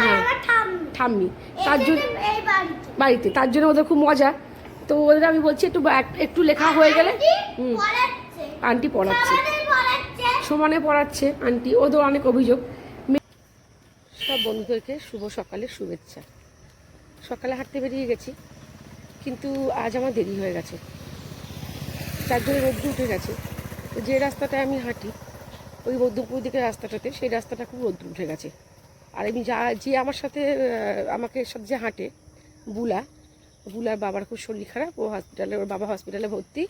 হ্যাঁ। ঠাম্মি। তার জন্য বাড়িতে। তার জন্য ওদের খুব মজা। তো ওদের আমি বলছি একটু একটু লেখা হয়ে গেলে হুম। আন্টি পড়াচ্ছে। সমানে পড়াচ্ছে। আন্টি। ওদের অনেক অভিযোগ। সব বন্ধুদেরকে শুভ সকালের শুভেচ্ছা। সকালে হাঁটতে বেরিয়ে গেছি কিন্তু আজ আমার দেরি হয়ে গেছে। তার জন্য রোদ্দু উঠে গেছে। যে রাস্তাটায় আমি হাঁটি ওই মধ্যপুর দিকের রাস্তাটাতে সেই রাস্তাটা খুব রোদ্দু উঠে গেছে। আর আমি যা, যে আমার সাথে আমাকে সাথে যে হাঁটে, বুলা, বুলার বাবার খুব শরীর খারাপ, ও হসপিটালে ওর বাবা হসপিটালে ভর্তি,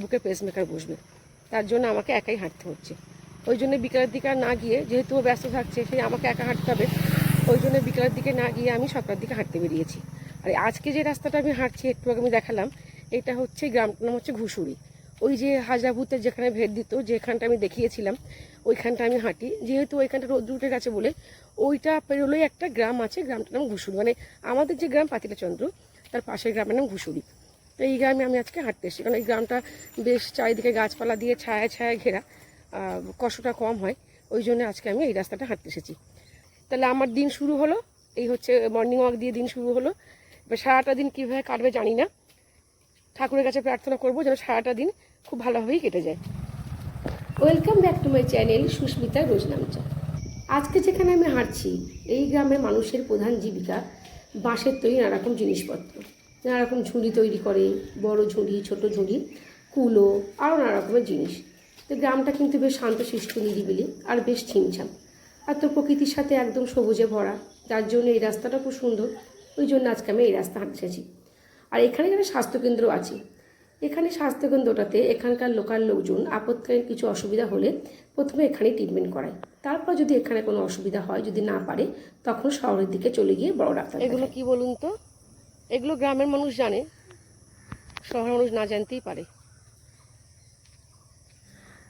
বুকে পেসমেকার বসবে। তার জন্য আমাকে একাই হাঁটতে হচ্ছে। ওই জন্য বিকালের দিকে আর না গিয়ে, যেহেতু ও ব্যস্ত থাকছে, সেই আমাকে একা হাঁটতে হবে। ওই জন্য বিকালের দিকে না গিয়ে আমি সকালের দিকে হাঁটতে বেরিয়েছি। আর আজকে যে রাস্তাটা আমি হাঁটছি, একটু আগে আমি দেখালাম, এটা হচ্ছে গ্রামটার নাম হচ্ছে ঘুষুরি ওই যে হাজারভূতের যেখানে ভেট দিত, যেখানটা আমি দেখিয়েছিলাম, ওইখানটা আমি হাঁটি। যেহেতু ওইখানটা রোদ উঠে গেছে বলে, ওইটা পেরোলেই একটা গ্রাম আছে, গ্রামটার নাম ঘুষুরি। মানে আমাদের যে গ্রাম পাতিলাচন্দ্র, তার পাশের গ্রামের নাম ঘুষুরি। তো এই গ্রামে আমি আজকে হাঁটতে এসেছি। কারণ এই গ্রামটা বেশ চারিদিকে গাছপালা দিয়ে ছায়া ছায়া ঘেরা কষ্টটা কম হয়। ওই জন্য আজকে আমি এই রাস্তাটা হাঁটতে এসেছি। তাহলে আমার দিন শুরু হলো। এই হচ্ছে মর্নিং ওয়াক দিয়ে দিন শুরু হলো। এবার সারাটা দিন কীভাবে কাটবে জানি না। ঠাকুরের কাছে প্রার্থনা করব যেন সারাটা দিন খুব ভালোভাবেই কেটে যায়। Welcome back to my channel Susmita রোজনামচা। আজকে যেখানে আমি হাঁটছি, এই গ্রামের মানুষের প্রধান জীবিকা বাঁশের তৈরি নানা রকম জিনিসপত্র। নানা রকম ঝুড়ি তৈরি করে, বড় ঝুড়ি, ছোট ঝুড়ি, কুলো, আরও নানা রকমের জিনিস। তো গ্রামটা কিন্তু বেশ শান্তশিষ্ট নিরিবিলি আর বেশ ছিমছাম আর তো প্রকৃতির সাথে একদম সবুজে ভরা, যার জন্য এই রাস্তাটা খুব সুন্দর। ওই জন্য আজকে আমি এই রাস্তা হাঁটতে এসেছি। আর এখানে এখানে স্বাস্থ্যকেন্দ্র আছে। এখানে স্বাস্থ্যকেন্দ্রটাতে এখানকার লোকাল লোকজন আপৎকালীন কিছু অসুবিধা হলে প্রথমে এখানে ট্রিটমেন্ট করায়। তারপর যদি এখানে কোনো অসুবিধা হয় যদি না পারে তখন শহরের দিকে চলে গিয়ে বড় ডাক্তার এগুলো কি বলুন তো? এগুলো গ্রামের মানুষ জানে শহরের মানুষ না জানতেই পারে।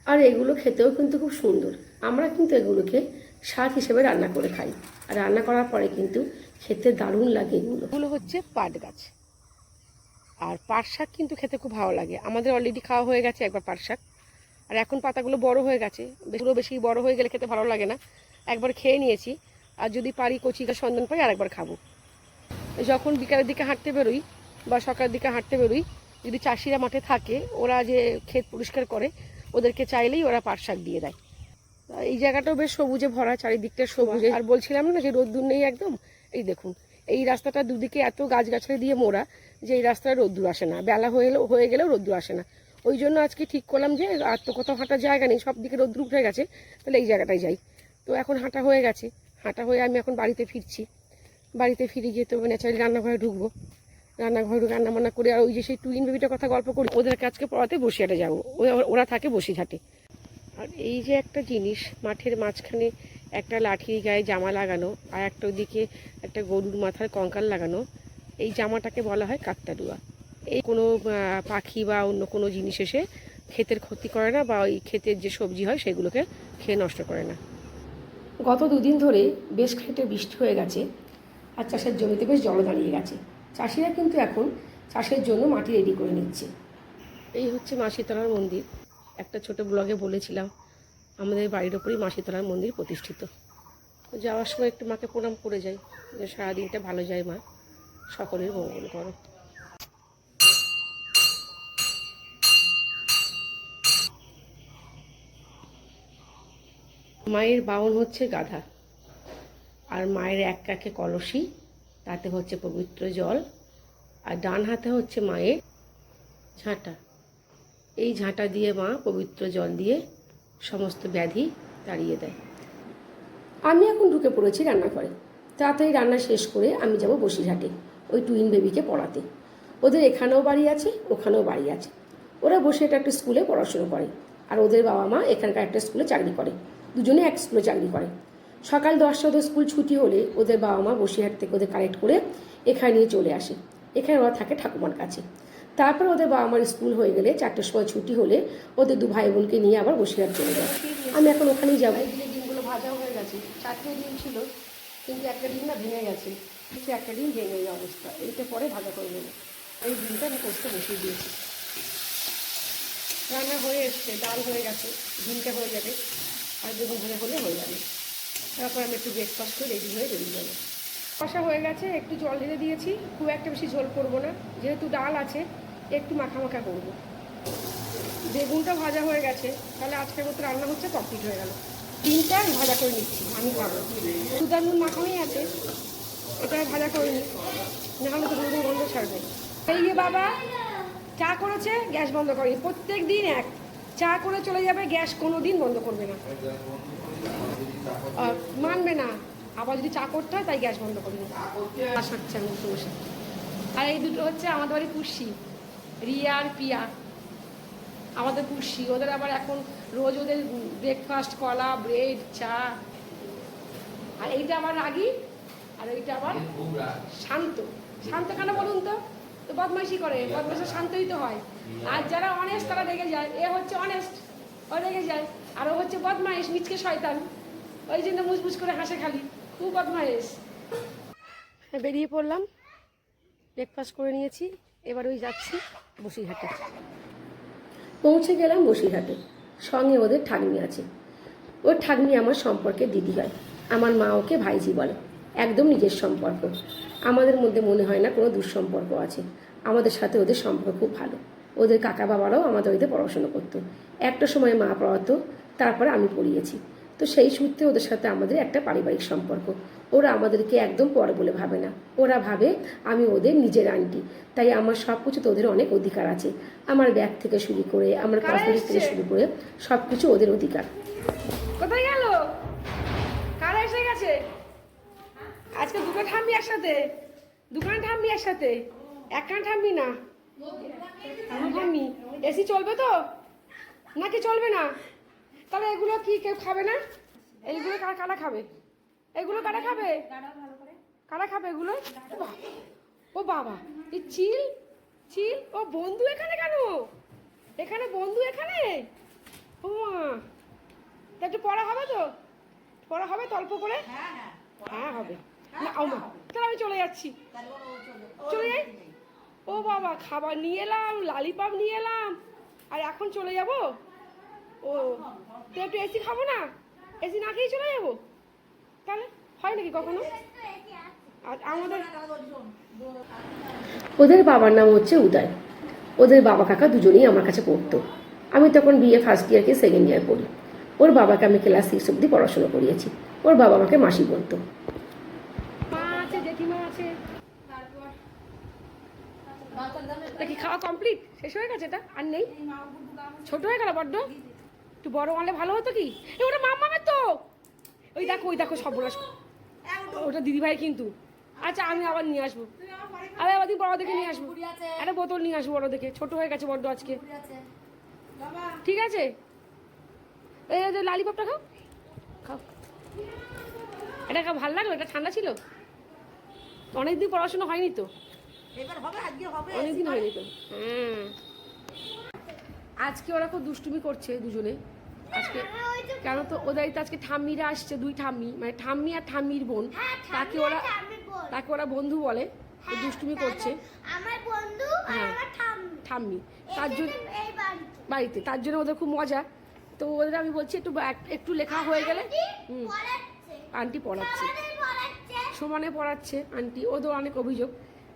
আর এগুলো খেতেও কিন্তু খুব সুন্দর। আমরা কিন্তু এগুলোকে শাক হিসেবে রান্না করে খাই। আর রান্না করার পরে কিন্তু খেতে দারুণ লাগে এগুলো। এগুলো হচ্ছে পাট গাছ। আর পাট শাক কিন্তু খেতে খুব ভালো লাগে। আমাদের অলরেডি খাওয়া হয়ে গেছে একবার পাট শাক। আর এখন পাতাগুলো বড় হয়ে গেছে। বেশিগুলো বেশি বড় হয়ে গেলে খেতে ভালো লাগে না। একবার খেয়ে নিয়েছি। আর যদি পারি কচি গাছ সন্ধান পাই আরেকবার খাব। যখন বিকালের দিকে হাঁটতে বেরোই বা সকালের দিকে হাঁটতে বেরোই যদি চাষিরা মাঠে থাকে ওরা যে ক্ষেত পরিষ্কার করে ওদেরকে চাইলেই ওরা পাট শাক দিয়ে দেয়। এই জায়গাটাও বেশ সবুজে ভরা চারিদিকটা সবুজে। আর বলছিলাম না যে রোদ্দুর নেই একদম? এই দেখুন এই রাস্তাটা দুদিকে এত গাছগাছালি দিয়ে মোড়া যে এই রাস্তায় রোদ্দুর আসে না। বেলা হয়ে হয়ে গেলেও রোদ্দুর আসে না। ওই জন্য আজকে ঠিক করলাম যে আর তো কোথাও হাঁটার জায়গা নেই, সব দিকে রোদ্দুর উঠে গেছে। তাহলে এই জায়গাটায় যাই। তো এখন হাঁটা হয়ে গেছে। হাঁটা হয়ে আমি এখন বাড়িতে ফিরছি। বাড়িতে ফিরে গিয়ে তো ন্যাচারালি রান্নাঘরে ঢুকবো। রান্নাঘরে রান্না বান্না করে আর ওই যে সেই টুইন বেবিটার কথা গল্প করি, ওদেরকে আজকে পড়াতে বসিয়াটে যাব। ওরা- থাকে বসিরহাটে আর এই যে একটা জিনিস, মাঠের মাঝখানে একটা লাঠির গায়ে জামা লাগানো আর একটা ওদিকে একটা গরুর মাথার কঙ্কাল লাগানো। এই জামাটাকে বলা হয় কাকতাড়ুয়া। এই কোনো পাখি বা অন্য কোনো জিনিস এসে ক্ষেতের ক্ষতি করে না বা ওই ক্ষেতের যে সবজি হয় সেগুলোকে খেয়ে নষ্ট করে না। গত দুদিন ধরে বেশ খানিকটা বৃষ্টি হয়ে গেছে আর চাষের জমিতে বেশ জল দাঁড়িয়ে গেছে। চাষিরা কিন্তু এখন চাষের জন্য মাটি রেডি করে নিচ্ছে। এই হচ্ছে মাসিতলার মন্দির। একটা ছোট ব্লগে বলেছিলাম আমাদের বাড়ির ওপরেই মাসিতলার মন্দির প্রতিষ্ঠিত। যাওয়ার সময় একটু মাকে প্রণাম করে যাই, যে সারাদিনটা ভালো যায় মা সকলের মঙ্গল করো। মায়ের বাউন হচ্ছে গাধা, আর মায়ের এক কাকে কলসি, তাতে হচ্ছে পবিত্র জল, আর ডান হাতে হচ্ছে মায়ের ঝাঁটা। এই ঝাঁটা দিয়ে মা পবিত্র জল দিয়ে সমস্ত ব্যাধি তাড়িয়ে দেয়। আমি এখন ঢুকে পড়েছি রান্নাঘরে। তাড়াতাড়ি রান্না শেষ করে আমি যাব বসিরহাটে, ওই টুইন বেবিকে পড়াতে। ওদের এখানেও বাড়ি আছে, ওখানেও বাড়ি আছে। ওরা বসে এটা একটা স্কুলে পড়াশুনো করে। আর ওদের বাবা মা এখানকার একটা স্কুলে চাকরি করে। দুজনে এক স্কুলে চাকরি করে। সকাল দশটা ওদের স্কুল ছুটি হলে ওদের বাবা মা বসিরহাট থেকে ওদের কালেক্ট করে এখানে নিয়ে চলে আসে। এখানে ওরা থাকে ঠাকুমার কাছে। তারপর ওদের বাবা মার স্কুল হয়ে গেলে চারটের সময় ছুটি হলে ওদের দু ভাই বোনকে নিয়ে আবার বসিরহাট চলে যায়। আমি এখন ওখানেই যাব। ভাজা হয়ে গেছে, চারটে ডিম ছিল, কিন্তু একটা ডিম না ভেঙে গেছে। হচ্ছে একটা ডিম ভেঙে এই অবস্থা। এইটা পরে ভাজা করে নেব। এই ডিমটা আমি কষতে বসিয়ে দিয়েছি। রান্না হয়ে এসছে, ডাল হয়ে গেছে, ডিমটা হয়ে যাবে। আর বেগুন ভাজা হলে হয়ে যাবে। তারপর আমি একটু ব্রেকফাস্ট করে রেডি হয়ে বেরিয়ে যাব। কষা হয়ে গেছে, একটু জল ঢেলে দিয়েছি। খুব একটা বেশি ঝোল করব না। যেহেতু ডাল আছে একটু মাখা মাখা করব। বেগুনটা ভাজা হয়ে গেছে, তাহলে আজকের মতো রান্না হচ্ছে কমপ্লিট হয়ে গেল। ডিমটা ভাজা করে নিচ্ছি, আমি খাব। সুদার নুন মাখানোই আছে, এটা ভাজা করে নিই নাহলে তো দুদিন গন্ধ ছাড়বে। এই যে বাবা, চা করেছে, গ্যাস বন্ধ করেনি। প্রত্যেক দিন এক, চা করে চলে যাবে, গ্যাস কোনো দিন বন্ধ করবে না। মানবে না, আবার যদি চা করতে হয়, তাই গ্যাস বন্ধ করবে আসাচ্ছে আমি বসে আর এই দুটো হচ্ছে আমাদের বাড়ি পুষি। রিয়া আর পিয়া আমাদের পুষি ওদের আবার এখন রোজ ওদের ব্রেকফাস্ট কলা ব্রেড চা। আর এইটা আমার রাগি আর এইটা আবার শান্ত। শান্ত কেন বলুন তো? তো বদমাইশি করে বদমাইশি শান্তই তো হয়। আর যারা অনেস্ট তারা রেগে যায়। এ হচ্ছে অনেস্ট ও রেগে যায়। আর ও হচ্ছে বদমাইশ মিচকে শয়তান। ওই জন্য মুচমুচ করে হাসে খালি। খুব বদমাইশ। বেরিয়ে পড়লাম। ব্রেকফাস্ট করে নিয়েছি। এবার ওই যাচ্ছি বসিরহাটে। পৌঁছে গেলাম বসিরহাটে। সঙ্গে ওদের ঠাকনি আছে। ওর ঠাকনি আমার সম্পর্কে দিদি হয়। আমার মা ওকে ভাইজি বলে। একদম নিজের সম্পর্ক। আমাদের মধ্যে মনে হয় না কোনো দুঃসম্পর্ক আছে। আমাদের সাথে ওদের সম্পর্ক খুব ভালো। ওদের কাকা বাবারাও আমাদের ওদের পড়াশোনা করতো। একটা সময় মা পড়াতো, তারপরে আমি পড়িয়েছি। তো সেই সূত্রে ওদের সাথে আমাদের একটা পারিবারিক সম্পর্ক। ওরা আমাদেরকে একদম পর বলে ভাবে না। ওরা ভাবে আমি ওদের নিজের আন্টি তাই আমার সব কিছুতে ওদের অনেক অধিকার আছে। আমার ব্যাগ থেকে শুরু করে আমার কসমেটিক্স থেকে শুরু করে সব কিছু ওদের অধিকার। কোথায় গেল? কারা এসে গেছে? আজকে দুটো ঠাম্মি একসাথে? দুখানে ঠাম্মি একসাথে? একখানে ঠাম্মি না? ঠাম্মি? এসি চলবে তো? নাকি চলবে না? তাহলে এগুলো কি, কেউ খাবে না? এইগুলো কারা কারা খাবে? এগুলো কারা খাবে? কারা খাবে এগুলো? ও বাবা। এই চিল চিল? ও বন্ধু এখানে কেন? এখানে বন্ধু এখানে? ও মা। একটু পড়া হবে তো? পড়া হবে তো অল্প করে? হ্যাঁ হবে। তাহলে আমি চলে যাচ্ছি। চলে যাই? ও বাবা, খাবার নিয়ে এলাম, লালিপাপ নিয়ে এলাম। আর এখন চলে যাব? ও তো একটু এসি খাব না? এসি না খেয়ে চলে যাব? তাহলে হয় নাকি কখনো? আমাদের ওদের বাবার নাম হচ্ছে উদয়। ওদের বাবা কাকা দুজনেই আমার কাছে পড়তো। আমি তখন বিএ ফার্স্ট ইয়ারকে সেকেন্ড ইয়ার পড়ি। ওর বাবাকে আমি ক্লাস সিক্স অব্দি পড়াশোনা করিয়েছি। ওর বাবা আমাকে মাসি বলতো। মা আছে জেঠিমা আছে। তা কি খাওয়া কমপ্লিট শেষ হয়ে গেছে এটা? আর নেই? ছোট হয়ে গেল বড্ড? একটু বড় হলে ভালো হতো কি? এ ওটা মামামের তো! ওই দেখো ওই দেখো সর্বনাশ ওটা দিদিভাই কিন্তু। আচ্ছা আমি আবার নিয়ে আসব। আরে আবার দিন বড় দেখে নিয়ে আসব। একটা বোতল নিয়ে আসব বড় দেখে। ছোট হয়ে গেছে বড্ড আজকে। ঠিক আছে? এই যে লালিপপটা খাও। খাও। এটা ভালো লাগল? এটা ঠান্ডা ছিল? অনেকদিন পড়াশোনা হয়নি তো? অনেকদিন হয়নি তো? হ্যাঁ। আজকে ওরা খুব দুষ্টুমি করছে দুজনে। আজকে কেন তো ওদের তো আজকে ঠাম্মিরা আসছে দুই ঠাম্মি মানে ঠাম্মি আর ঠাম্মির বোন। তাকে ওরা তাকে ওরা বন্ধু বলে দুষ্টুমি করছে। আমার বন্ধু আর হ্যাঁ। আমার ঠাম্মি। তার জন্য বাড়িতে। তার জন্য ওদের খুব মজা। তো ওদের আমি বলছি একটু একটু লেখা হয়ে গেলে হুম। আন্টি পড়াচ্ছে। সমানে পড়াচ্ছে। আন্টি। ওদের অনেক অভিযোগ।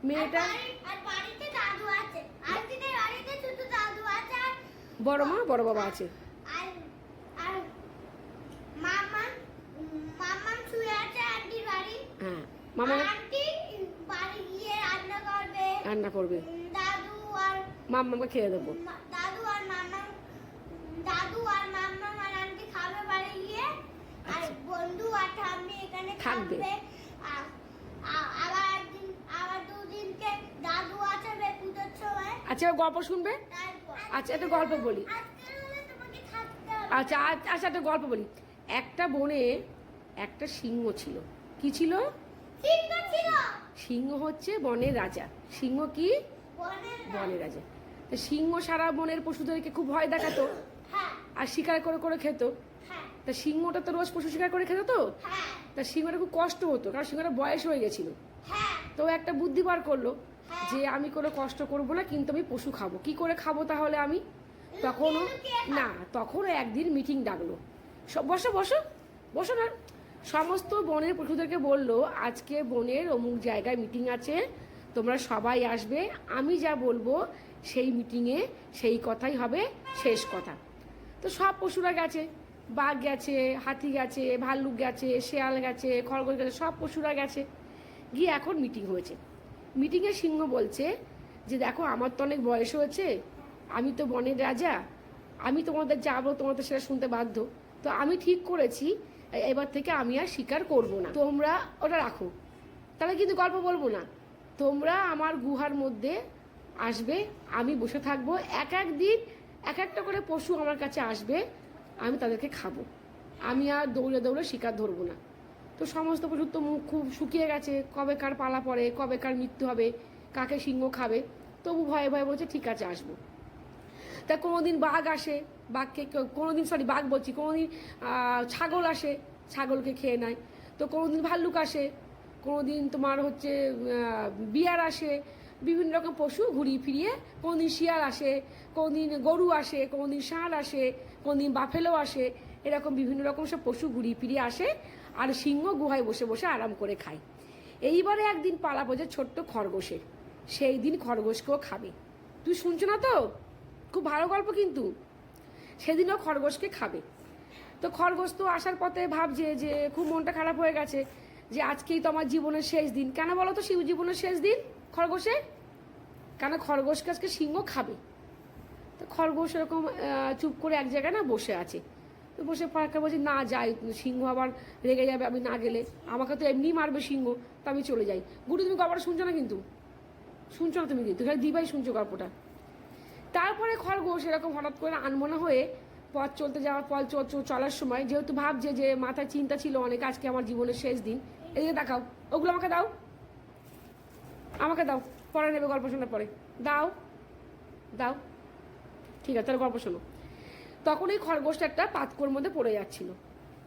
মেয়েটা বড় মা বড় বাবা আছে আর আর মামা মামা শুয়ে আছে আন্টির বাড়ি হ্যাঁ। মামা? আন্টি বাড়ি গিয়ে রান্না করবে। রান্না করবে। দাদু আর মাম্মাকে খেয়ে দেবো। দাদু আর মামা দাদু আর মামা আর আন্টি খাবে বাড়ি গিয়ে। আর বন্ধু আর ঠাম্মি এখানে থাকবে। আবার একদিন আবার দুদিনকে দাদু আসবে পুজোর সময়। আচ্ছা গল্প শুনবে? আচ্ছা একটা গল্প বলি। আজকে হলে তোমাকে থাকতে হবে। আচ্ছা আচ্ছা একটা গল্প বলি। একটা বনে একটা সিংহ ছিল। কি ছিল? সিংহ হচ্ছে বনের রাজা। সিংহ কি? বনের রাজা। তো সিংহ সারা বনের পশুদেরকে খুব ভয় দেখাতো? হ্যাঁ। আর শিকার করে করে খেত? হ্যাঁ। তা সিংহটা তো রোজ পশু শিকার করে খেত তো? হ্যাঁ। তা সিংহটা খুব কষ্ট হতো কারণ সিংহটা বয়স হয়ে গেছিল। তো ও একটা বুদ্ধি বার করল যে আমি কোনো কষ্ট করব না কিন্তু আমি পশু খাব। কি করে খাব তাহলে আমি? তখনও না তখনও একদিন মিটিং ডাকলো। সব বসো বসো। বসো না। সমস্ত বনের পশুদেরকে বলল, আজকে বনের অমুক জায়গায় মিটিং আছে, তোমরা সবাই আসবে, আমি যা বলব সেই মিটিংয়ে সেই কথাই হবে, শেষ কথা। তো সব পশুরা গেছে, বাঘ গেছে, হাতি গেছে, ভাল্লুক গেছে, শেয়াল গেছে, খরগোশ গেছে, সব পশুরা গেছে। গিয়ে এখন মিটিং হয়েছে। মিটিংয়ে সিংহ বলছে যে, দেখো, আমার তো অনেক বয়স হয়েছে, আমি তো বনের রাজা, আমি তোমাদের যাব তোমাদের সেটা শুনতে বাধ্য। তো আমি ঠিক করেছি এবার থেকে আমি আর স্বীকার করব না। তোমরা ওটা রাখো। তাহলে কিন্তু গল্প বলব না। তোমরা আমার গুহার মধ্যে আসবে, আমি বসে থাকব। এক এক দিন এক একটা করে পশু আমার কাছে আসবে, আমি তাদেরকে খাব। আমি আর দৌড়ে দৌড়ে শিকার ধরবো না। তো সমস্ত পশুর তো মুখ খুব শুকিয়ে গেছে। কবে কার পালা পড়ে কবে কার মৃত্যু হবে, কাকে সিংহ খাবে? তবু ভয়ে ভয়ে বলছে, ঠিক আছে, আসব। তা কোনোদিন বাঘ আসে বাঘকে কেউ- কোনোদিন সরি বাঘ বলছি কোনোদিন আহ, ছাগল আসে ছাগলকে খেয়ে নেয়। তো কোনোদিন ভাল্লুক আসে কোনোদিন তোমার হচ্ছে বিয়ার আসে বিভিন্ন রকম পশু ঘুরিয়ে ফিরিয়ে কোনোদিন শিয়াল আসে কোনোদিন গরু আসে কোনোদিন ষাঁড় আসে কোনোদিন বাফেলো আসে এরকম বিভিন্ন রকম সব পশু ঘুরিয়ে ফিরিয়ে আসে আর সিংহ গুহায় বসে বসে আরাম করে খায়। এইবারে একদিন পালা বোঝে ছোট্ট খরগোশের সেই দিন খরগোশকেও খাবে। তুই শুনছো না তো? খুব ভালো গল্প কিন্তু। সেদিনও খরগোশকে খাবে। তো খরগোশ তো আসার পথে ভাবছে যে খুব মনটা খারাপ হয়ে গেছে যে আজকেই তো আমার জীবনের শেষ দিন। কেন বলো তো শিব জীবনের শেষ দিন খরগোশে? কেন খরগোশকে আজকে সিংহ খাবে? তো খরগোশ এরকম চুপ করে এক জায়গায় না বসে আছে। তো বসে ফাঁকা বলছে, না যাই, সিংহ আবার রেগে যাবে, আমি না গেলে। আমাকে তো এমনি মারবে সিংহ, তো আমি চলে যাই। গুরু তুমি গল্পটা শুনছো না কিন্তু? শুনছো না তুমি কিন্তু? দিবাই শুনছো গল্পটা। তারপরে খরগোশ এরকম হঠাৎ করে আনমনা হয়ে পথ চলতে যাওয়ার পথ চল- চল- চলার সময় যেহেতু ভাবছে যে মাথায় চিন্তা ছিল অনেক, আজকে আমার জীবনের শেষ দিন। এদিকে দেখাও, ওগুলো আমাকে দাও। আমাকে দাও, পরে নেবে গল্প শোনার পরে। দাও দাও। ঠিক আছে, তাহলে গল্প শোনো। তখন এই খরগোশটা একটা পাতকোর মধ্যে পড়ে যাচ্ছিল।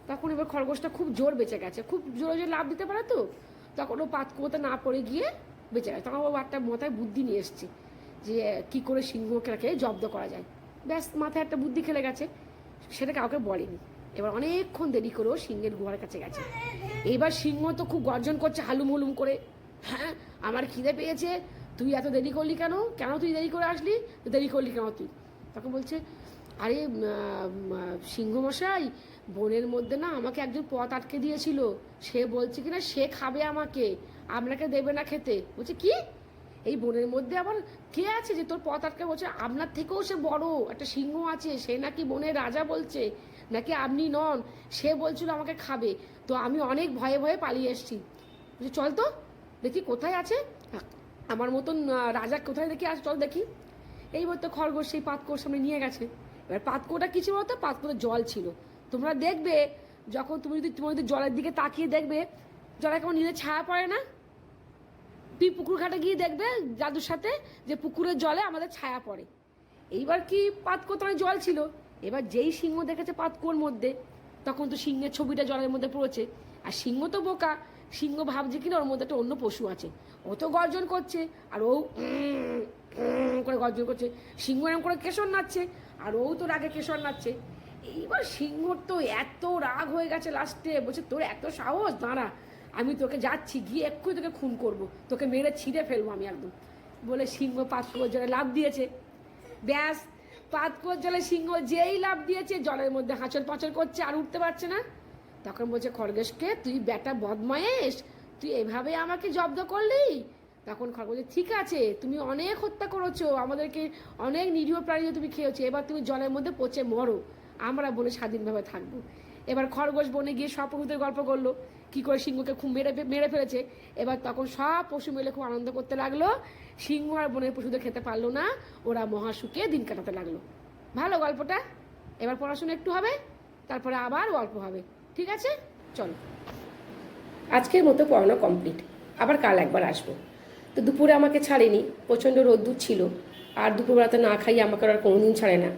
তখন এবার খরগোশটা খুব জোর বেঁচে গেছে। খুব জোরে জোরে লাভ দিতে পারে তো? তখন ও পাতকুয়োতে না পড়ে গিয়ে বেঁচে গেছে। তখন ও একটা মাথায় বুদ্ধি নিয়ে এসছে। যে কি করে সিংহকে জব্দ করা যায়। ব্যাস মাথায় একটা বুদ্ধি খেলে গেছে। সেটা কাউকে বলেনি। এবার অনেকক্ষণ দেরি করেও সিংহের গুহার কাছে গেছে। এবার সিংহ তো খুব গর্জন করছে হালুম হুলুম করে হ্যাঁ আমার খিদে পেয়েছে তুই এত দেরি করলি কেন? কেন তুই দেরি করে আসলি? দেরি করলি কেন তুই? তখন বলছে আরে উম, আহ, সিংহ মশাই বনের মধ্যে না আমাকে একজন পথ আটকে দিয়েছিল। সে বলছে কিনা সে খাবে আমাকে আপনাকে দেবে না খেতে। বলছে কি? এই বনের মধ্যে আবার কে আছে যে তোর পথ আটকে বলছে? আপনার থেকেও সে বড়, একটা সিংহ আছে, সে নাকি বনের রাজা বলছে, নাকি আপনি নন, সে বলছিল আমাকে খাবে। তো আমি অনেক ভয়ে ভয়ে পালিয়ে এসেছি। চল তো, দেখি কোথায় আছে? আমার মতন রাজা কোথায় দেখি আস চল দেখি। এই বলতে খরগোশ সেই পাতকোর সামনে নিয়ে গেছে। এবার পাতকোটা কি ছিল বলতো? পাতকোতে জল ছিল। তোমরা দেখবে, যখন তুমি যদি তুমি যদি জলের দিকে তাকিয়ে দেখবে, জলে কেমন নিজের ছায়া পড়ে না? তুই পুকুর ঘাটে গিয়ে দেখবে জাদুর সাথে যে পুকুরের জলে আমাদের ছায়া পড়ে। এইবার কি পাতকোতায় জল ছিল? এবার যেই সিংহ দেখেছে পাতকুয়োর মধ্যে, তখন তো সিংহের ছবিটা জলের মধ্যে পড়েছে। আর সিংহ তো বোকা, সিংহ ভাবছে কিনা ওর মধ্যে একটা অন্য পশু আছে। ও তো গর্জন করছে, আর ও করে গর্জন করছে। সিংহ এরম করে কেশর নাচছে, আর ও তো রাগে কেশর নাচছে। এইবার সিংহর তো এত রাগ হয়ে গেছে লাস্টে, বলছে তোর এত সাহস, দাঁড়া। আমি তোকে যাচ্ছি, গিয়ে এক্ষুনি তোকে খুন করব। তোকে মেরে ছিঁড়ে ফেলব আমি একদম। বলে সিংহ পাতকুয়োর জলে লাভ দিয়েছে। ব্যাস পাতকুয়োর জলে সিংহ যেই লাভ দিয়েছে, জলের মধ্যে হাঁচর পাঁচর করছে আর উঠতে পারছে না। তখন বলছে, খরগোশকে তুই বেটা বদমায়েশ, তুই এভাবে আমাকে জব্দ করলি? তখন খরগোশ ঠিক আছে, তুমি অনেক হত্যা করেছ, আমাদেরকে অনেক নিরীহ প্রাণী তুমি খেয়েছো, এবার তুমি জলের মধ্যে পচে মরো, আমরা বলে স্বাধীনভাবে থাকব। এবার খরগোশ বনে গিয়ে সব পশুদের গল্প করল। কি করে সিংহকে খুব মেরে মেরে ফেলেছে। এবার তখন সব পশু মিলে খুব আনন্দ করতে লাগল। সিংহ আর বনের পশুদের খেতে পারল না। ওরা মহাসুখে দিন কাটাতে লাগল। ভালো গল্পটা? এবার পড়াশোনা একটু হবে, তারপরে আবার গল্প হবে। ঠিক আছে? চলো। আজকের মতো পড়ানো কমপ্লিট আবার কাল একবার আসব। তো দুপুরে আমাকে ছাড়েনি, প্রচণ্ড রোদ্দুর ছিল। আর দুপুরবেলাতে না খাইয়ে আমাকে আর কোনোদিন ছাড়ে না।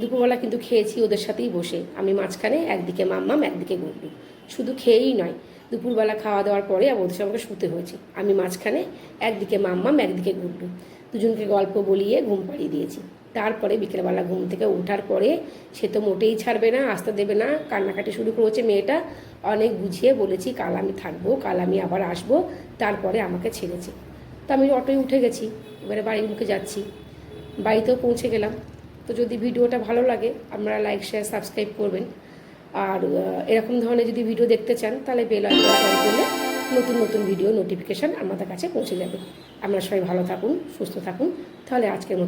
দুপুরবেলা কিন্তু খেয়েছি, ওদের সাথেই বসে। আমি মাঝখানে একদিকে মাম্মাম, একদিকে গুড্ডু। শুধু খেয়েই নয়, দুপুরবেলা খাওয়া দাওয়ার পরে ওদের সঙ্গে শুতে হয়েছে। আমি মাঝখানে একদিকে মাম্মাম, একদিকে গুড্ডু। দুজনকে গল্প বলিয়ে ঘুম পাড়িয়ে দিয়েছি। তারপরে বিকেলবেলা ঘুম থেকে ওঠার পরে সে তো মোটেই ছাড়বে না, আসতে দেবে না, কান্নাকাটি শুরু করেছে মেয়েটা। অনেক বুঝিয়ে বলেছি, কাল আমি থাকব, কাল আমি আবার আসব। তারপরে আমাকে ছেড়েছে। তো আমি অটোয় উঠে গেছি, এবারে বাড়ির মুখে যাচ্ছি। বাড়িতেও পৌঁছে গেলাম। তো যদি ভিডিওটা ভালো লাগে, আপনারা লাইক, শেয়ার, সাবস্ক্রাইব করবেন। আর এরকম ধরনের যদি ভিডিও দেখতে চান, তাহলে বেল আইকন করলে নতুন নতুন ভিডিও নোটিফিকেশান আমাদের কাছে পৌঁছে যাবে। আপনারা সবাই ভালো থাকুন, সুস্থ থাকুন। তাহলে আজকের